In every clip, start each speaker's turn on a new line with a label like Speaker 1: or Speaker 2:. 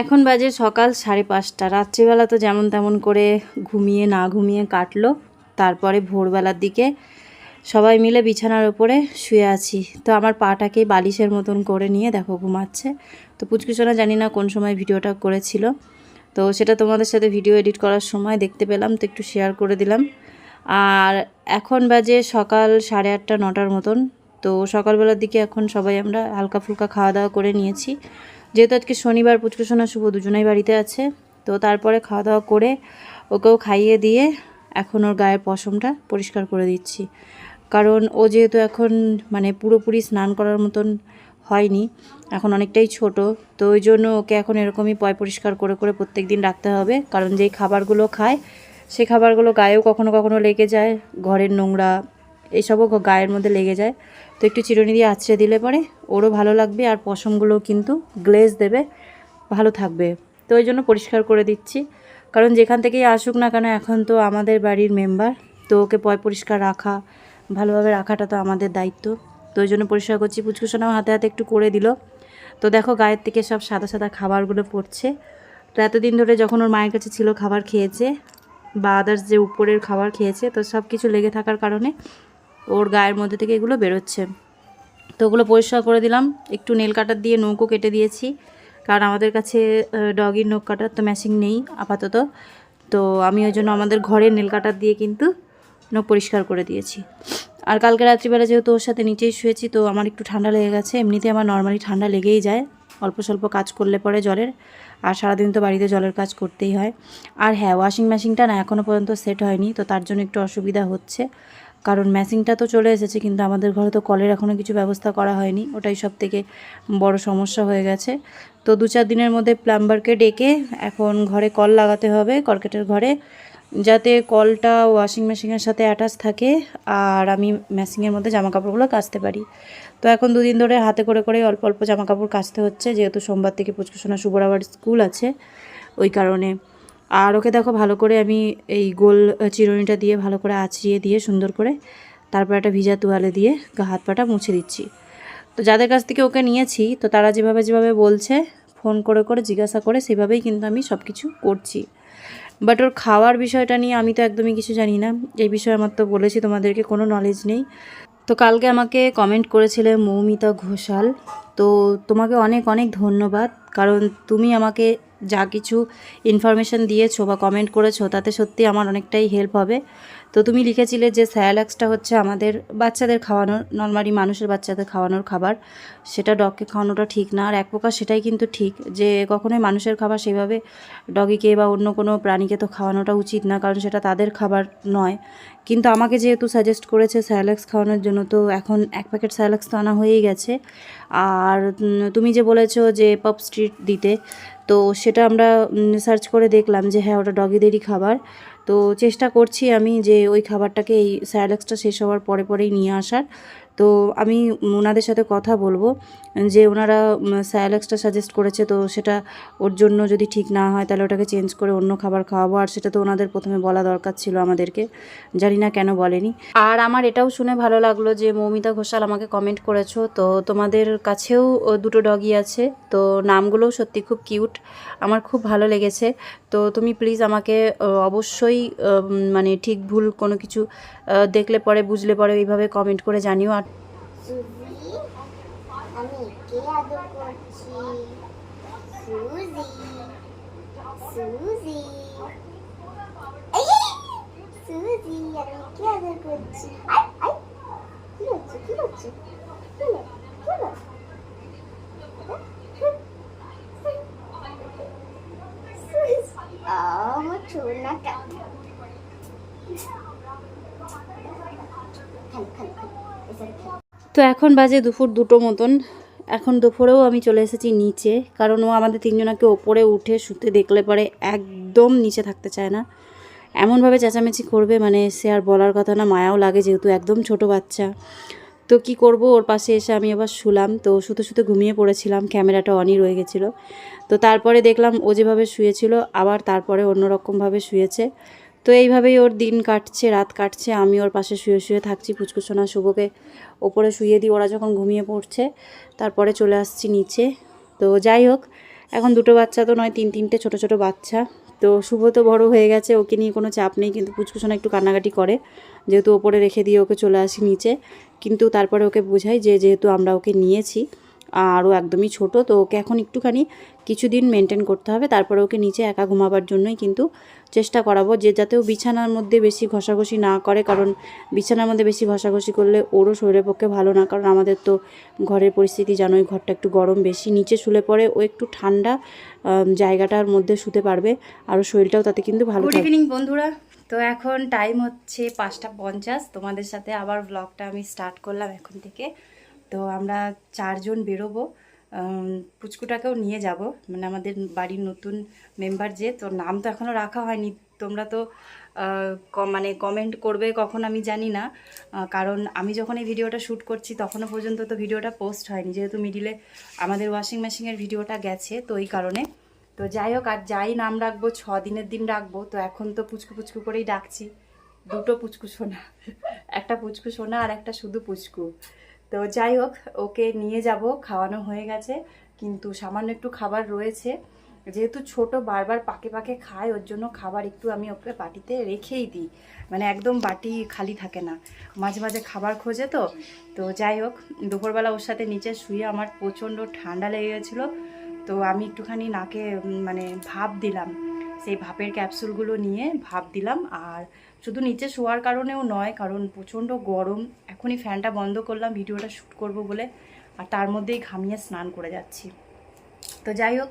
Speaker 1: এখন বাজে সকাল সাড়ে পাঁচটা। রাত্রিবেলা তো যেমন তেমন করে ঘুমিয়ে না ঘুমিয়ে কাটলো। তারপরে ভোরবেলার দিকে সবাই মিলে বিছানার ওপরে শুয়ে আছি। তো আমার পাটাকে বালিশের মতন করে নিয়ে দেখো ঘুমাচ্ছে। তো পুচকুচোনা জানি না কোন সময় ভিডিওটা করেছিল। তো সেটা তোমাদের সাথে ভিডিও এডিট করার সময় দেখতে পেলাম, তো একটু শেয়ার করে দিলাম। আর এখন বাজে সকাল সাড়ে আটটা, নটার মতন। তো সকালবেলার দিকে এখন সবাই আমরা হালকা ফুলকা খাওয়া দাওয়া করে নিয়েছি। যেহেতু আজকে শনিবার পুচকুসোনা শুভ দুজনেই বাড়িতে আছে, তো তারপরে খাওয়া দাওয়া করে ওকেও খাইয়ে দিয়ে এখন ওর গায়ের পশমটা পরিষ্কার করে দিচ্ছি। কারণ ও যেহেতু এখন মানে পুরোপুরি স্নান করার মতন হয়নি, এখন অনেকটাই ছোট, তো ওই জন্য ওকে এখন এরকমই পয় পরিষ্কার করে করে প্রত্যেক দিন রাখতে হবে। কারণ যেই খাবারগুলো খায়, সেই খাবারগুলো গায়েও কখনো কখনো লেগে যায়, ঘরের নোংরা, এইসবও গায়ের মধ্যে লেগে যায়। তো একটু চিরুনি দিয়ে আছড়ে দিলে পরে ওরও ভালো লাগবে আর পশমগুলো কিন্তু গ্লেজ দেবে, ভালো থাকবে। তো ওই জন্য পরিষ্কার করে দিচ্ছি। কারণ যেখান থেকেই আসুক না কেন এখন তো আমাদের বাড়ির মেম্বার, তো ওকে পয় পরিষ্কার রাখা, ভালোভাবে রাখাটা তো আমাদের দায়িত্ব। তো ওই জন্য পরিষ্কার করছি। পুচকুসোনাও হাতে হাতে একটু করে দিল। তো দেখো গায়ের থেকে সব সাদা সাদা খাবারগুলো পড়ছে। তো এতদিন ধরে যখন ওর মায়ের কাছে ছিল খাবার খেয়েছে, বা আদার্স যে উপরের খাবার খেয়েছে, তো সব কিছু লেগে থাকার কারণে ওর গায়ের মধ্যে থেকে এগুলো বেরোচ্ছে। তো ওগুলো পরিষ্কার করে দিলাম। একটু নেল কাটার দিয়ে নৌকো কেটে দিয়েছি। কারণ আমাদের কাছে ডগির নখ কাটার তো মেশিন নেই আপাতত। তো আমি ওই জন্য আমাদের ঘরের নেল কাটার দিয়ে কিন্তু নখ পরিষ্কার করে দিয়েছি। আর কালকে রাত্রিবেলা যেহেতু ওর সাথে নিচেই শুয়েছি, তো আমার একটু ঠান্ডা লেগে গেছে। এমনিতে আমার নর্মালি ঠান্ডা লেগেই যায়। অল্প স্বল্প কাজ করলে পরে জলের। আর সারাদিন তো বাড়িতে জলের কাজ করতেই হয়। আর হ্যাঁ ওয়াশিং মেশিনটা না এখনও পর্যন্ত সেট হয়নি, তো তার জন্য একটু অসুবিধা হচ্ছে। কারণ মেশিনটা তো চলে এসেছে, কিন্তু আমাদের ঘরে তো কলের এখনও কিছু ব্যবস্থা করা হয়নি। ওটাই সব থেকে বড় সমস্যা হয়ে গেছে। তো দু চার দিনের মধ্যে প্লাম্বারকে ডেকে এখন ঘরে কল লাগাতে হবে কর্কেটের ঘরে, যাতে কলটা ওয়াশিং মেশিনের সাথে অ্যাটাচ থাকে আর আমি মেশিনের মধ্যে জামা কাপড়গুলো কাচতে পারি। তো এখন দুদিন ধরে হাতে করে করে অল্প অল্প জামা কাপড় কাচতে হচ্ছে, যেহেতু সোমবার থেকে পুচকুসোনা শুভর স্কুল আছে, ওই কারণে আর ওকে দেখো ভালো করে আমি এই গোল চিরুনিটা দিয়ে ভালো করে আছড়িয়ে দিয়ে সুন্দর করে তারপর একটা ভিজা তোয়ালে দিয়ে হাত পাটা মুছে দিচ্ছি। তো যাদের কাছ থেকে ওকে নিয়েছি, তো তারা যেভাবে যেভাবে বলছে, ফোন করে করে জিজ্ঞাসা করে সেভাবেই কিন্তু আমি সব কিছু করছি। বাট ওর খাওয়ার বিষয়টা নিয়ে আমি তো একদমই কিছু জানি না। এই বিষয়ে আমার তো বলেছি, তোমাদেরকে কোনো নলেজ নেই। তো কালকে আমাকে কমেন্ট করেছিলে মৌমিতা ঘোষাল। তো তোমাকে অনেক অনেক ধন্যবাদ। কারণ তুমি আমাকে যা কিছু ইনফরমেশন দিয়েছ বা কমেন্ট করেছ, তাতে সত্যি আমার অনেকটাই হেল্প হবে। তো তুমি লিখেছিলে যে স্যালাক্সটা হচ্ছে আমাদের বাচ্চাদের খাওয়ানোর নর্মালি মানুষের বাচ্চাদের খাওয়ানোর খাবার। সেটা ডগকে খাওয়ানোটা ঠিক না। আর এক প্রকার সেটাই কিন্তু ঠিক যে কখনোই মানুষের খাবার সেভাবে ডগিকে বা অন্য কোনো প্রাণীকে তো খাওয়ানোটা উচিত না, কারণ সেটা তাদের খাবার নয়। কিন্তু আমাকে যেহেতু সাজেস্ট করেছে স্যালাক্স খাওয়ানোর জন্য, তো এখন এক প্যাকেট স্যালাক্স তো আনা হয়েই গেছে। আর তুমি যে বলেছ যে পপ স্ট্রিট দিতে তো সেটা আমরা সার্চ করে দেখলাম যে হ্যাঁ ওটা ডগিদেরই খাবার। তো চেষ্টা করছি আমি যে ওই খাবারটাকে এই স্যালাক্সটা শেষ হওয়ার পরে পরেই নিয়ে আসার। তো আমি ওনাদের সাথে কথা বলব, যে ওনারা স্যালাক্সটা সাজেস্ট করেছে, তো সেটা ওর জন্য যদি ঠিক না হয়, তাহলে ওটাকে চেঞ্জ করে অন্য খাবার খাওয়াবো। আর সেটা তো ওনাদের প্রথমে বলা দরকার ছিল আমাদেরকে, জানি না কেন বলেনি। আর আমার এটাও শুনে ভালো লাগল যে মৌমিতা ঘোষাল আমাকে কমেন্ট করেছ, তো তোমাদের কাছেও দুটো ডগি আছে, তো নামগুলোও সত্যি খুব কিউট আমার খুব ভালো লেগেছে। তো তুমি প্লিজ আমাকে অবশ্যই মানে ঠিক ভুল কোনো কিছু দেখলে পরে, বুঝলে পরে, এইভাবে কমেন্ট করে জানিও। আর
Speaker 2: সুজি আমি কে আদর করছি সুজি সুজি সুজি আমি কে আদর করছি আই আই কি হচ্ছে কি হচ্ছে খালি খালি এসব খালি
Speaker 1: তো এখন বাজে দুপুর দুটো মতন। এখন দুপুরেও আমি চলে এসেছি নিচে, কারণ ও আমাদের তিনজনাকে ওপরে উঠে শুতে দেখলে পরে একদম নিচে থাকতে চায় না। এমনভাবে চেঁচামেচি করবে মানে সে আর বলার কথা না, মায়াও লাগে যেহেতু একদম ছোট বাচ্চা। তো কি করব, ওর পাশে এসে আমি আবার শুলাম, তো শুতে শুতে ঘুমিয়ে পড়েছিলাম, ক্যামেরাটা অনই রয়ে গেছিল। তো তারপরে দেখলাম ও যেভাবে শুয়েছিল, আবার তারপরে অন্যরকমভাবে শুয়েছে। তো এইভাবেই ওর দিন কাটছে, রাত কাটছে। আমি ওর পাশে শুয়ে শুয়ে থাকছি পুচকুসোনা শুভকে। ওপরে শুয়ে দিই ওরা যখন ঘুমিয়ে পড়ছে, তারপরে চলে আসছি নিচে। তো যাই হোক, এখন দুটো বাচ্চা তো নয়, তিন তিনটে ছোট ছোট বাচ্চা। তো শুভ তো বড় হয়ে গেছে, ওকে নিয়ে কোনো চাপ নেই, কিন্তু পুচকুসোনা একটু কান্নাকাটি করে। যেহেতু ওপরে রেখে দিয়ে ওকে চলে আসি নিচে, কিন্তু তারপরে ওকে বোঝাই যে যেহেতু আমরা ওকে নিয়েছি আর ও একদমই ছোট তো ওকে এখন একটুখানি কিছুদিন মেনটেন করতে হবে। তারপরে ওকে নিচে একা ঘুমাবার জন্যই কিন্তু চেষ্টা করাবো যে যাতে ও বিছানার মধ্যে বেশি ঘষাঘষি না করে। কারণ বিছানার মধ্যে বেশি ঘষাঘষি করলে ওরও শরীরের পক্ষে ভালো না। কারণ আমাদের তো ঘরের পরিস্থিতি জানোই ঘরটা একটু গরম বেশি। নিচে শুলে পরে ও একটু ঠান্ডা জায়গাটার মধ্যে শুতে পারবে। আর শরীরটাও তাতে কিন্তু ভালো গুড ইভিনিং বন্ধুরা। তো এখন টাইম হচ্ছে পাঁচটা পঞ্চাশ। তোমাদের সাথে আবার ব্লগটা আমি স্টার্ট করলাম এখন থেকে। তো আমরা চারজন বেরোবো। পুচকুটাকেও নিয়ে যাব। মানে আমাদের বাড়ির নতুন মেম্বার যে তোর নাম তো এখনও রাখা হয়নি। তোমরা তো মানে কমেন্ট করবে কখন আমি জানি না। কারণ আমি যখন এই ভিডিওটা শ্যুট করছি, তখনও পর্যন্ত তো ভিডিওটা পোস্ট হয়নি। যেহেতু মিডিলে আমাদের ওয়াশিং মেশিনের ভিডিওটা গেছে, তো এই কারণে। তো যাই হোক, আর যাই নাম রাখব, ছ দিনের দিন রাখব। তো এখন তো পুচকু পুচকু করেই ডাকছি। দুটো পুচকু সোনা। একটা পুচকু সোনা আর একটা শুধু পুচকু। তো যাই হোক, ওকে নিয়ে যাব, খাওয়ানো হয়ে গেছে। কিন্তু সামান্য একটু খাবার রয়েছে। যেহেতু ছোট, বারবার পাকে পাকে খায়, ওর জন্য খাবার একটু আমি ওকে বাটিতে রেখেই দিই। মানে একদম বাটি খালি থাকে না। মাঝে মাঝে খাবার খোঁজে তো। তো যাই হোক, দুপুরবেলা ওর সাথে নিচে শুয়ে আমার প্রচণ্ড ঠান্ডা লেগে গেছিল। তো আমি একটুখানি নাকে মানে ভাপ দিলাম। সেই ভাপের ক্যাপসুলগুলো নিয়ে ভাপ দিলাম। আর শুধু নিচে শোয়ার কারণেও নয়, কারণ প্রচণ্ড গরম। এখনই ফ্যানটা বন্ধ করলাম, ভিডিওটা শ্যুট করব বলে, আর তার মধ্যেই ঘামিয়ে স্নান করে যাচ্ছি। তো যাই হোক,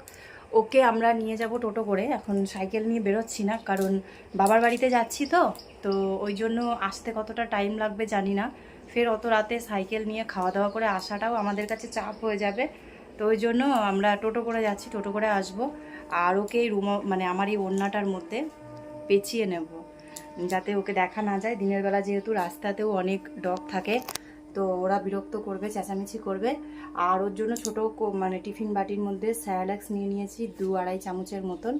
Speaker 1: ওকে আমরা নিয়ে যাব টোটো করে। এখন সাইকেল নিয়ে বেরোচ্ছি না, কারণ বাবার বাড়িতে যাচ্ছি তো। তো ওই জন্য আসতে কতটা টাইম লাগবে জানি না। ফের অত রাতে সাইকেল নিয়ে খাওয়া দাওয়া করে আসাটাও আমাদের কাছে চাপ হয়ে যাবে। তো ওই জন্য আমরা টোটো করে যাচ্ছি, টোটো করে আসব। আর ওকে রুম মানে আমার এই ওড়নাটার মধ্যে পেঁচিয়ে নেব। যাতে ওকে দেখা না যায়। দিনের বেলা যেহেতু রাস্তাতেও অনেক ডগ থাকে, তো ওরা বিরক্ত করবে, চেঁচামেচি করবে। আর ওর জন্য ছোটো মানে টিফিন বাটির মধ্যে স্যালাক্স নিয়ে নিয়েছি, দু আড়াই চামচের মতন।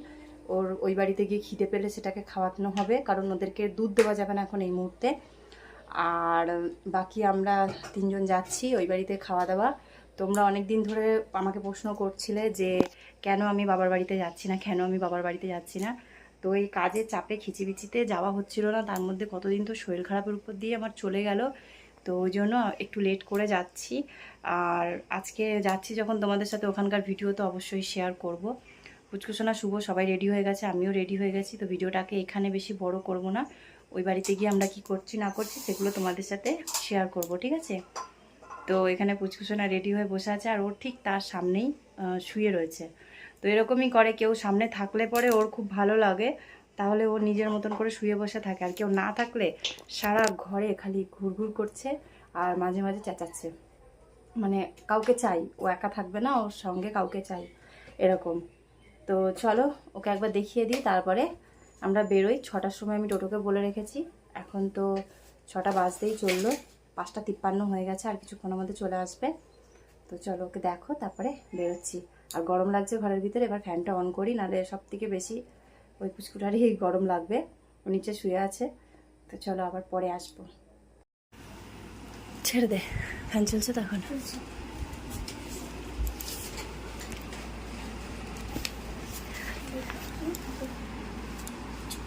Speaker 1: ওর ওই বাড়িতে গিয়ে খিদে পেলে সেটাকে খাওয়ানো হবে, কারণ ওদেরকে দুধ দেওয়া যাবে না এখন এই মুহূর্তে। আর বাকি আমরা তিনজন যাচ্ছি ওই বাড়িতে খাওয়া দাওয়া। তোমরা অনেক দিন ধরে আমাকে প্রশ্ন করছিলে যে, কেন আমি বাবার বাড়িতে যাচ্ছি না? কেন আমি বাবার বাড়িতে যাচ্ছি না? তো এই কাজের চাপে খিচিবিচিতে যাওয়া হচ্ছিল না। তার মধ্যে কতদিন তো শরীর খারাপের উপর দিয়ে আমার চলে গেল। তো ওই জন্য একটু লেট করে যাচ্ছি। আর আজকে যাচ্ছি যখন তোমাদের সাথে ওখানকার ভিডিও তো অবশ্যই শেয়ার করব। পুচকুসোনা শুভ, সবাই রেডি হয়ে গেছে, আমিও রেডি হয়ে গেছি। তো ভিডিওটাকে এখানে বেশি বড় করব না। ওই বাড়িতে গিয়ে আমরা কি করছি, না করছি, সেগুলো তোমাদের সাথে শেয়ার করব, ঠিক আছে? তো এখানে পুচকুসোনা রেডি হয়ে বসে আছে, আর ওর ঠিক তার সামনেই শুয়ে রয়েছে। তো এরকমই করে, কেউ সামনে থাকলে পরে ওর খুব ভালো লাগে। তাহলে ও নিজের মতন করে শুয়ে বসে থাকে। আর কেউ না থাকলে সারা ঘরে খালি ঘুরঘুর করছে আর মাঝে মাঝে চেঁচাচ্ছে। মানে কাউকে চাই, ও একা থাকবে না, ওর সঙ্গে কাউকে চাই, এরকম। তো চলো, ওকে একবার দেখিয়ে দিই, তারপরে আমরা বেরোই। ছটার সময় আমি টোটোকে বলে রেখেছি। এখন তো ছটা বাজতেই চলল, পাঁচটা তিপ্পান্ন হয়ে গেছে, আর কিছুক্ষণের মধ্যে চলে আসবে। তো চলো, ওকে দেখো, তারপরে বেরোচ্ছি। আর গরম লাগছে ঘরের ভিতরে এবার ফ্যানটা অন করি নাহলে সব থেকে বেশি ওই পুচকুটারই গরম লাগবে। ও নিচে শুয়ে আছে তো চলো আবার পরে আসব। ছেড়ে দে ফ্যান চলছে তখন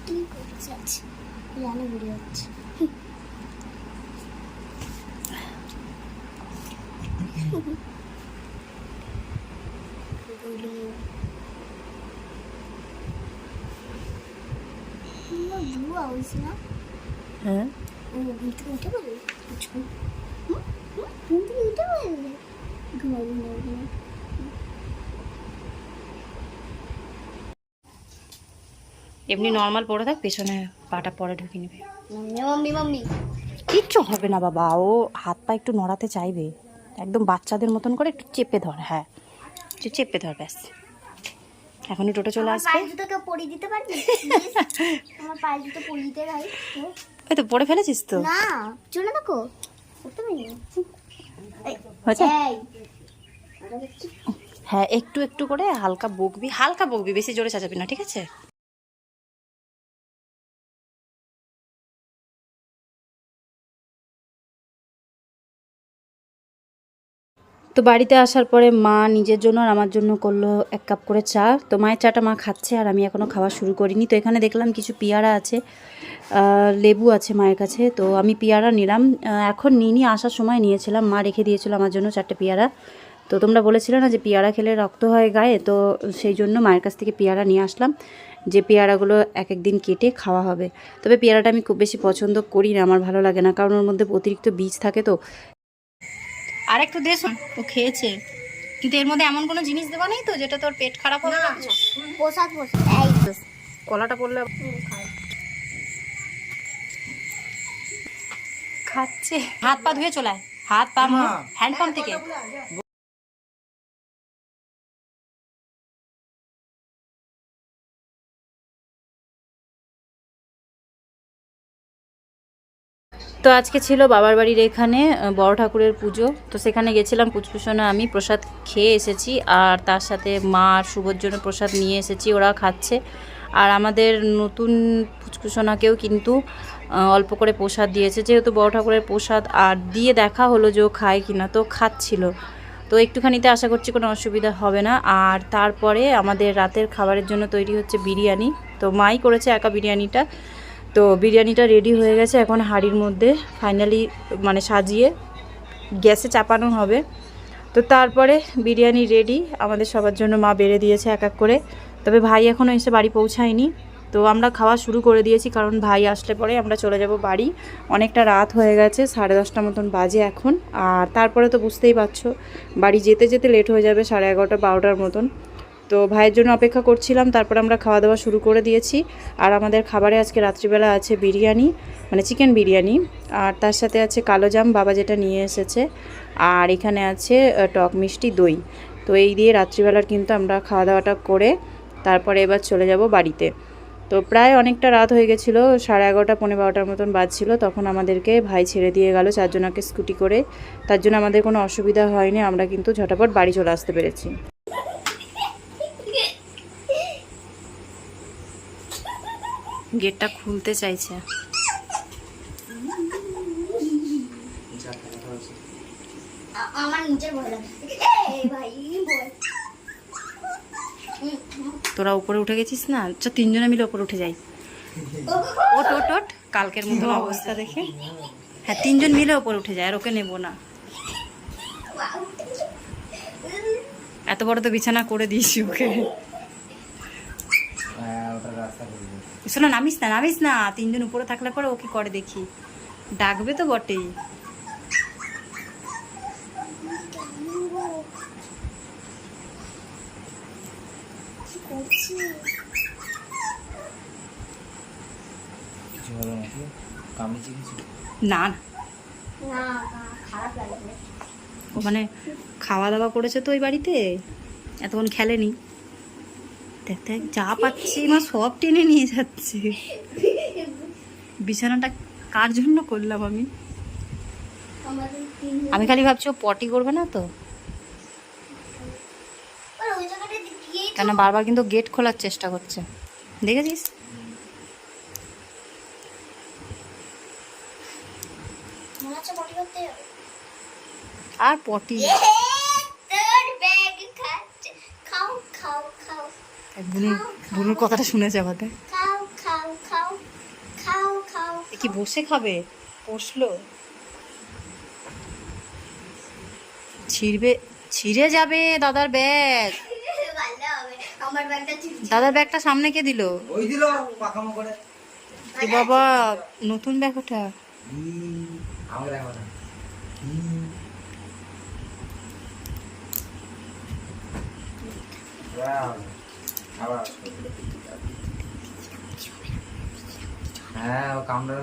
Speaker 2: কি করছে আছে জানে বুড়ি হচ্ছে ব্লু আউস না
Speaker 1: হ্যাঁ
Speaker 2: ও ঘুম থেকে উঠে পড়বে কিছু ঘুম থেকে উঠে পড়বে ঘুমাবো না ঘুমাবো
Speaker 1: এমনি নর্মাল পরে থাক পেছনে পাটা পরে ঢুকিয়ে নেবে। কিচ্ছু হবে না বাবা ও হাত পা একটু নড়াতে চাইবে। একদম বাচ্চাদের মতন করে একটু চেপে ধর হ্যাঁ। একটু চেপে ধর ব্যাস। এখনই টোটো চলে আসবে। ওই তো। পরে ফেলেছিস তো?
Speaker 2: না চলে দেখো।
Speaker 1: হ্যাঁ একটু একটু করে হালকা বকবি হালকা বকবি বেশি জোরে চাচাবি না ঠিক আছে? তো বাড়িতে আসার পরে মা নিজের জন্য আর আমার জন্য করল এক কাপ করে চা। তো মায়ের চাটা মা খাচ্ছে আর আমি এখনও খাওয়া শুরু করিনি। তো এখানে দেখলাম কিছু পেয়ারা আছে লেবু আছে মায়ের কাছে। তো আমি পেয়ারা নিলাম। এখন নিইনি, আসার সময় নিয়েছিলাম। মা রেখে দিয়েছিল আমার জন্য চারটে পেয়ারা। তো তোমরা বলেছিলে না যে পেয়ারা খেলে রক্ত হয় গায়ে? তো সেই জন্য মায়ের কাছ থেকে পেয়ারা নিয়ে আসলাম। যে পেয়ারাগুলো এক এক দিন কেটে খাওয়া হবে। তবে পেয়ারাটা আমি খুব বেশি পছন্দ করি না। আমার ভালো লাগে না। কারণ ওর মধ্যে অতিরিক্ত বীজ থাকে তো। আর একটু দে শোন ও খেয়েছে। কিন্তু এর মধ্যে এমন কোনো জিনিস দেওয়া নেই তো যেটা তোর পেট খারাপ হবে না?
Speaker 2: প্রসাদ প্রসাদ
Speaker 1: কলাটা পড়লে খাচ্ছে। হাত পা ধুয়ে চলায় হাত পা হ্যান্ডপাম্প থেকে। তো আজকে ছিল বাবার বাড়ির এখানে বড় ঠাকুরের পুজো। তো সেখানে গেছিলাম, পুচকুসোনা আমি প্রসাদ খেয়ে এসেছি, আর তার সাথে মা আর শুভর জন্য প্রসাদ নিয়ে এসেছি ওরা খাচ্ছে। আর আমাদের নতুন পুচকুসোনাকেও কিন্তু অল্প করে প্রসাদ দিয়েছে। যেহেতু বড় ঠাকুরের প্রসাদ, আর দিয়ে দেখা হলো যে ও খায় কিনা, তো খাচ্ছিল। তো একটুখানিতে আশা করছি কোনো অসুবিধা হবে না। আর তারপরে আমাদের রাতের খাবারের জন্য তৈরি হচ্ছে বিরিয়ানি। তো মাই করেছে একা বিরিয়ানিটা। তো বিরিয়ানিটা রেডি হয়ে গেছে এখন হাঁড়ির মধ্যে ফাইনালি মানে সাজিয়ে গ্যাসে চাপানো হবে। তো তারপরে বিরিয়ানি রেডি আমাদের সবার জন্য মা বেড়ে দিয়েছে এক এক করে। তবে ভাই এখনও এসে বাড়ি পৌঁছায়নি। তো আমরা খাওয়া শুরু করে দিয়েছি কারণ ভাই আসলে পরে আমরা চলে যাব বাড়ি। অনেকটা রাত হয়ে গেছে, সাড়ে দশটা মতন বাজে এখন। আর তারপরে তো বুঝতেই পারছ, বাড়ি যেতে যেতে লেট হয়ে যাবে সাড়ে এগারোটা, বারোটার মতন। তো ভাইয়ের জন্য অপেক্ষা করছিলাম, তারপর আমরা খাওয়া দাওয়া শুরু করে দিয়েছি। আর আমাদের খাবারে আজকে রাত্রিবেলা আছে বিরিয়ানি মানে চিকেন বিরিয়ানি। আর তার সাথে আছে কালো জাম, বাবা যেটা নিয়ে এসেছে। আর এখানে আছে টক মিষ্টি দই। তো এই দিয়ে রাত্রিবেলার কিন্তু আমরা খাওয়া দাওয়াটা করে তারপরে এবার চলে যাব বাড়িতে। তো প্রায় অনেকটা রাত হয়ে গেছিল, সাড়ে এগারোটা পনেরো বারোটার মতন বাজছিল। তখন আমাদেরকে ভাই ছেড়ে দিয়ে গেল, চারজনাকে স্কুটি করে। তার জন্য আমাদের কোনো অসুবিধা হয়নি, আমরা কিন্তু ঝটাপট বাড়ি চলে আসতে পেরেছি। গেটটা খুলতে চাইছে। তোরা উপরে উঠে গেছিস না? চ তিনজনে মিলে উপরে উঠে যাই। ওট ওট ওট কালকের মতন অবস্থা দেখে? হ্যাঁ তিনজন মিলে উপরে উঠে যায় আর ওকে নেব না। এত বড় তো বিছানা করে দিয়েছি ওকে। শোনো নামিস না নামিস না। তিনজন উপরে থাকলে পরে ও কি করে দেখি? ডাকবে তো বটেই। না না।
Speaker 2: না না, খারাপ লাগবে।
Speaker 1: ওখানে খাওয়া দাওয়া করেছে তো ওই বাড়িতে? এতক্ষণ খেলেনি? দেখ দেখ যা পাচ্ছি মা সব টেনে নিয়ে যাচ্ছে। বিছানাটা কার জন্য করলাম আমি? আমি খালি ভাবছি ও পটি করবে না তো? কেন বারবার কিন্তু গেট খোলার চেষ্টা করছে। দেখেছিস? আর পটি। বুনু বুনুর কথাটা শুনে যাব দেখ
Speaker 2: খাও খাও খাও খাও খাও।
Speaker 1: এ কি বসে খাবে? বসল। ছিড়বে ছিঁড়ে যাবে দাদার ব্যাগ।
Speaker 2: ভালো হবে আমার ব্যাগটা
Speaker 1: দাদার ব্যাগটা সামনে কে দিল?
Speaker 3: ওই দিল পাখামো করে।
Speaker 1: এ বাবা নতুন ব্যাগ ওটা।
Speaker 3: Wow. আবার হ্যাঁ ও কামড়া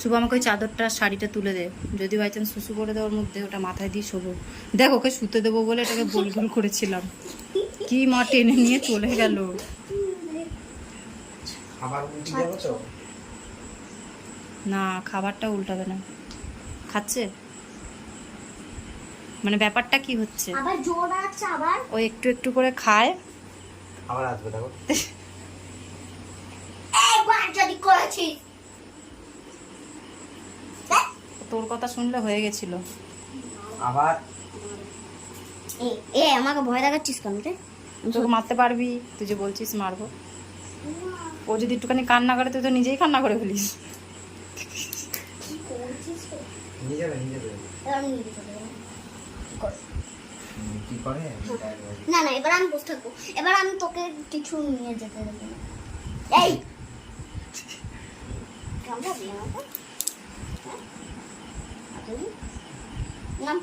Speaker 1: শুভ আমাকে ওই চাদরটা শাড়িটা তুলে দে। যদি বাই চান্স শুশু করে দেওয়ার মধ্যে ওটা মাথায় দিয়ে শোবো। দেখ ওকে শুতে দেবো বলে এটাকে গোল গোল করেছিলাম। কি মা টেনে নিয়ে চলে গেল। না খাবারটা উল্টাবে না। খাচ্ছে? মানে ব্যাপারটা কি হচ্ছে?
Speaker 2: আবার জোর আছে আবার?
Speaker 1: ও একটু একটু করে খায়।
Speaker 3: আবার আসবে দেখো।
Speaker 2: একবার যদি করেছিস
Speaker 1: তোর কথা শুনলে হয়ে গেছিল।
Speaker 3: আবার?
Speaker 2: এ এ আমাকে ভয় দেখাচ্ছিস কেন রে?
Speaker 1: তোকে মারতে পারবি তুই যে বলছিস মারবো। ও যদি একটুখানি কান্না করে তুই তো নিজেই কান্না করে ফেলিস।
Speaker 2: কি করছিস রে?
Speaker 3: নিয়ে যাবে নিয়ে যাবে
Speaker 2: এবার আমি নিয়ে চলে যাব। কি কর?
Speaker 3: কি করে?
Speaker 2: না না এবার আমি বসে থাকব। এবার আমি তোকে কিছু নিয়ে যেতে দেবো। এই! আমাকে হ্যাঁ? নাম।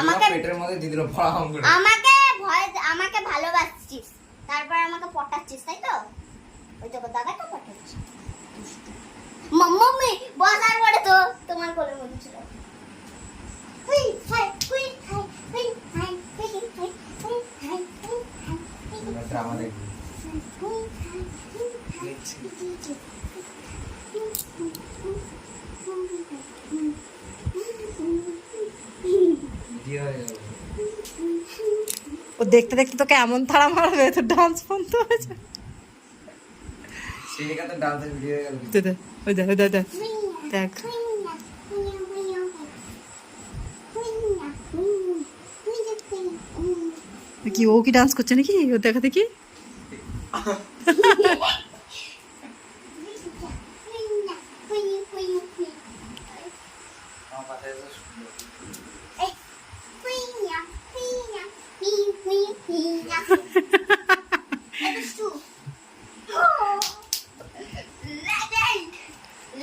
Speaker 2: আমাকে
Speaker 3: পেটের মধ্যে দিয়ে দিল ফড়াম করে
Speaker 2: আমাকে ভয় আমাকে ভালোবাসছিস। তারপর আমাকে পটাচ্ছিস তাই তো? ওই তো দাদা তো পটাচ্ছিস মাম্মি বসার পরে তো তোমার কোলের মধ্যে ছিল।
Speaker 3: ড্রামা দেখবি
Speaker 1: ও দেখতে দেখতে তোকে এমন তাড়া মারবে তোর ডান্স বন্ধ হয়েছে
Speaker 3: সিরিকা তো ডান্সের ভিডিও হয়ে গেল।
Speaker 1: দেখ। কি ও কি ডান্স করছে নাকি? ও দেখা দেখি?
Speaker 3: আমার পাশে এসে শুনলো।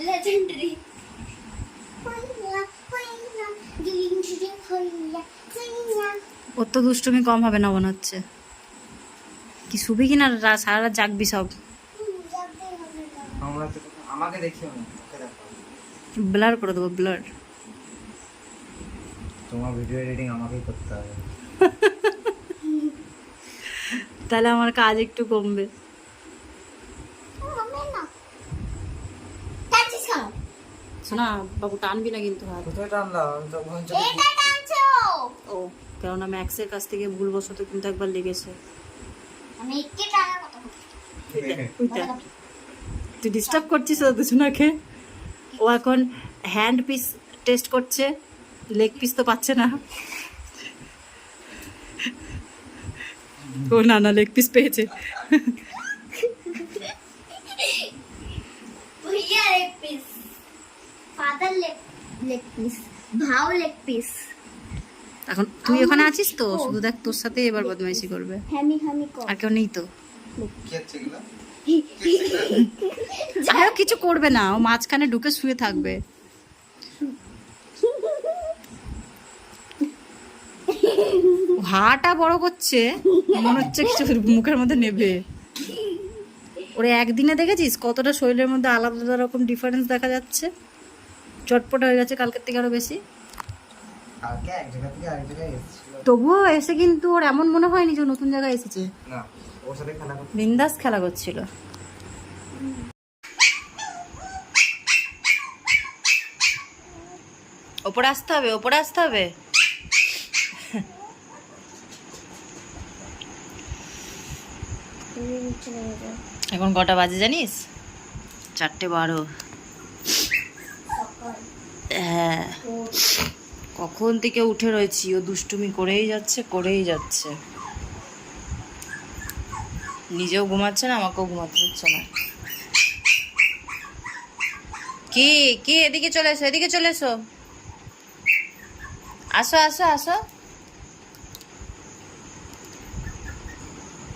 Speaker 2: Legendary.
Speaker 1: ওর তো দুষ্টুমি কম হবে না মনে হচ্ছে। কি শুবি কিনা রা- সারা রাত জাগবি সব।
Speaker 3: আমাকে দেখিও না
Speaker 1: ব্লার করে দেবো ব্লার।
Speaker 3: তোমার ভিডিও এডিটিং আমাকেই করতে হবে।
Speaker 1: তাহলে আমার কাজ একটু কমবে। শোনা বাবু টানবি না কিন্তু
Speaker 3: কোথায় টানলাম? আমি তো ভঞ্চ
Speaker 2: এটা টানছো
Speaker 1: ও কেননা ম্যাক্সের কাছ থেকে ভুলবশত কিন্তু একবার লেগেছে
Speaker 2: আমি একে টানার কথা বলছি
Speaker 1: ওইটা তুই ডিস্টার্ব করছিস তো দুজনাকে ও এখন হ্যান্ড পিস টেস্ট করছে লেগ পিস তো পাচ্ছে না ও না না লেগ পিস পেয়েছে
Speaker 2: भैया leg piece father leg leg piece भाव लेग पीस
Speaker 1: এখন তুই ওখানে আছিস তো? শুধু দেখ তোর সাথে এবার বদমাইশি করবে। আর কেউ নেই তো? যাই হোক কিছু করবে না। ও মাঝখানে ঢুকে শুয়ে থাকবে। হাটা বড় করছে। মনে হচ্ছে কিছু মুখের মধ্যে নেবে। ওরে একদিনে দেখেছিস কতটা শরীরের মধ্যে আলাদা আলাদা রকম ডিফারেন্স দেখা যাচ্ছে? চটপট হয়ে গেছে কালকের থেকে আরও বেশি।
Speaker 3: কালকে এক জায়গা থেকে আরেক জায়গায় এসেছিল।
Speaker 1: তবুও এসে কিন্তু ওর এমন মনে হয়নি যে নতুন জায়গায় এসেছে।
Speaker 3: না ওর সাথে খেলা করতে
Speaker 1: বিন্দাস খেলা করছিল। ওপরে আসতে হবে ওপরে আসতে হবে। এখন কটা বাজে জানিস? চারটে বারো। হ্যাঁ। কখন থেকে উঠে রয়েছি? ও দুষ্টুমি করেই যাচ্ছে করেই যাচ্ছে। নিজেও ঘুমাচ্ছে না, আমাকেও ঘুমাতে হচ্ছে না। কি কি? এদিকে চলে এসো, এদিকে চলে এসো। আসো আসো আসো।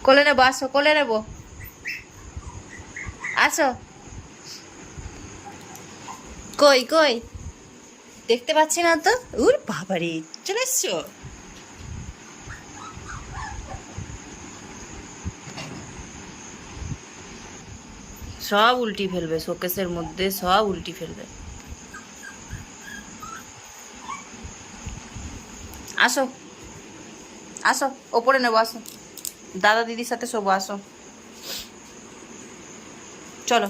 Speaker 1: কোলে নেব, আসো, কোলে নেব। আসো। কই কই? দেখতে পাচ্ছি না তো? উর বাবারে, চলে এসছো? সব উল্টি ফেলবে, শোকেসের মধ্যে সব উল্টি ফেলবে। আসো আসো, ওপরে নেব, আসো। দাদা দিদির সাথে শোবো, আসো। চলো।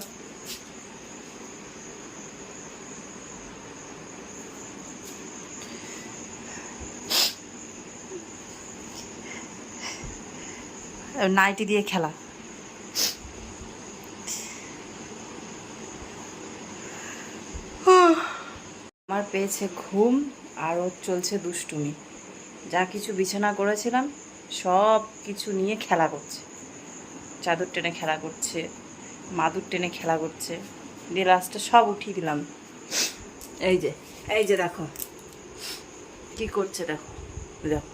Speaker 1: নাইটি দিয়ে খেলা। আমার পেয়েছে ঘুম আর ওর চলছে দুষ্টুমি। যা কিছু বিছানা করেছিলাম, সব কিছু নিয়ে খেলা করছে। চাদর টেনে খেলা করছে, মাদুর টেনে খেলা করছে, দিয়ে লাস্টে সব উঠিয়ে দিলাম। এই যে এই যে দেখো, কি করছে দেখো দেখো।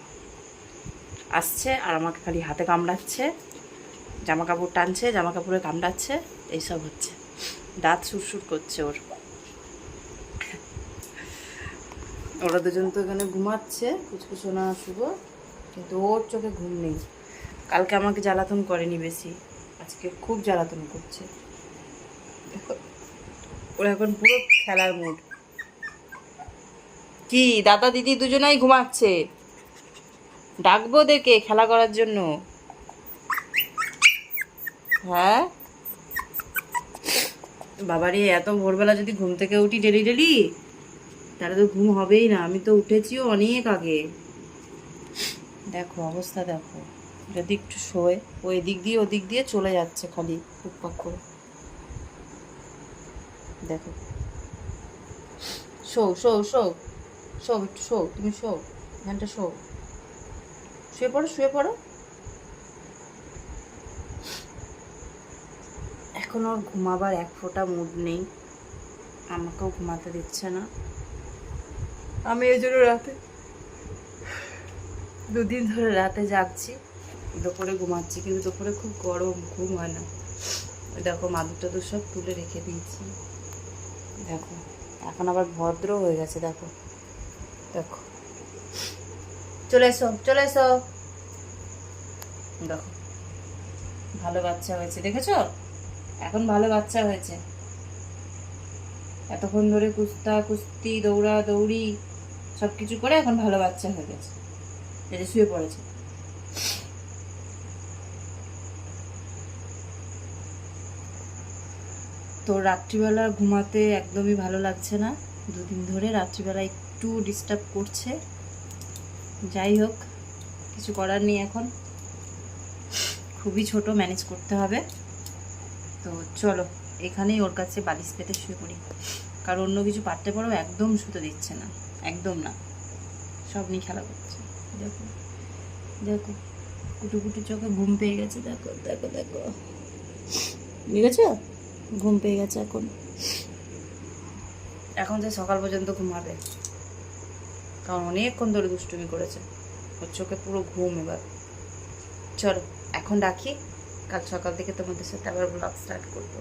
Speaker 1: আসছে আর আমাকে খালি হাতে কামড়াচ্ছে জামা কাপড় টানছে জামা কাপড়ে কামড়াচ্ছে, এইসব হচ্ছে। দাঁত সুরসুর করছে ওর। ওরা দুজন তো এখানে ঘুমাচ্ছে কুচকুচোনা শুভ, কিন্তু ওর চোখে ঘুম নেই। কালকে আমাকে জ্বালাতন করেনি বেশি, আজকে খুব জ্বালাতন করছে। ওর এখন পুরো খেলার মুড কি, দাদা দিদি দুজনাই ঘুমাচ্ছে? ডাকবো ওদেরকে খেলা করার জন্য। হ্যাঁ? বাবারে, এত ভোরবেলা যদি ঘুম থেকে উঠি ডেলি ডেলি, তাহলে তো ঘুম হবেই না। আমি তো উঠেছিও অনেক আগে। দেখো, অবস্থা দেখো। যদি একটু শোয়, ও এদিক দিয়ে ওদিক দিয়ে চলে যাচ্ছে খালি টুকপাক করে। দেখো। শো শো শো। শো, একটু শো, তুমি শো এখানটা শো। শুয়ে পড়ো শুয়ে পড়ো। এখন ওর ঘুমাবার এক ফোঁটা মুড নেই। আমাকেও ঘুমাতে দিচ্ছে না। আমি এই জন্য রাতে দুদিন ধরে রাতে জাগছি। দুপুরে ঘুমাচ্ছি কিন্তু দুপুরে খুব গরম ঘুম হয় না। দেখো মাদুর টাদুর সব তুলে রেখে দিয়েছি। দেখো এখন আবার ভদ্র হয়ে গেছে দেখো। দেখো। চলে এসো চলে এসো। দেখো, ভালো বাচ্চা হয়েছে, দেখেছ? এখন ভালো বাচ্চা হয়েছে। এতক্ষণ ধরে কুস্তা, কুস্তি, দৌড়া, দৌড়ি সব কিছু করে এখন ভালো বাচ্চা হয়ে গেছে। এই যে শুয়ে পড়েছে। তো রাত্রিবেলা ঘুমাতে একদমই ভালো লাগছে না। দুদিন ধরে রাত্রিবেলা একটু ডিস্টার্ব করছে। যাই হোক, কিছু করার নেই এখন। খুবই ছোট ম্যানেজ করতে হবে। তো চলো, এখানেই ওর কাছে বালিশ পেতে শুয়ে পড়ি। কারণ অন্য কিছু পারতে পারো, একদম শুতে দিচ্ছে না। একদম না। সব নিয়ে খেলা করছে। দেখো দেখো কুটু কুটু চোখে ঘুম পেয়ে গেছে। দেখো দেখো দেখো। বুঝেছ ঘুম পেয়ে গেছে এখন। এখন যে সকাল পর্যন্ত ঘুমাবে। কারণ অনেকক্ষণ ধরে দুষ্টুমি করেছে। ওর চোখে পুরো ঘুম এবার। চলো, এখন রাখি। কাল সকাল থেকে তোমাদের সাথে আবার ব্লগ স্টার্ট করব।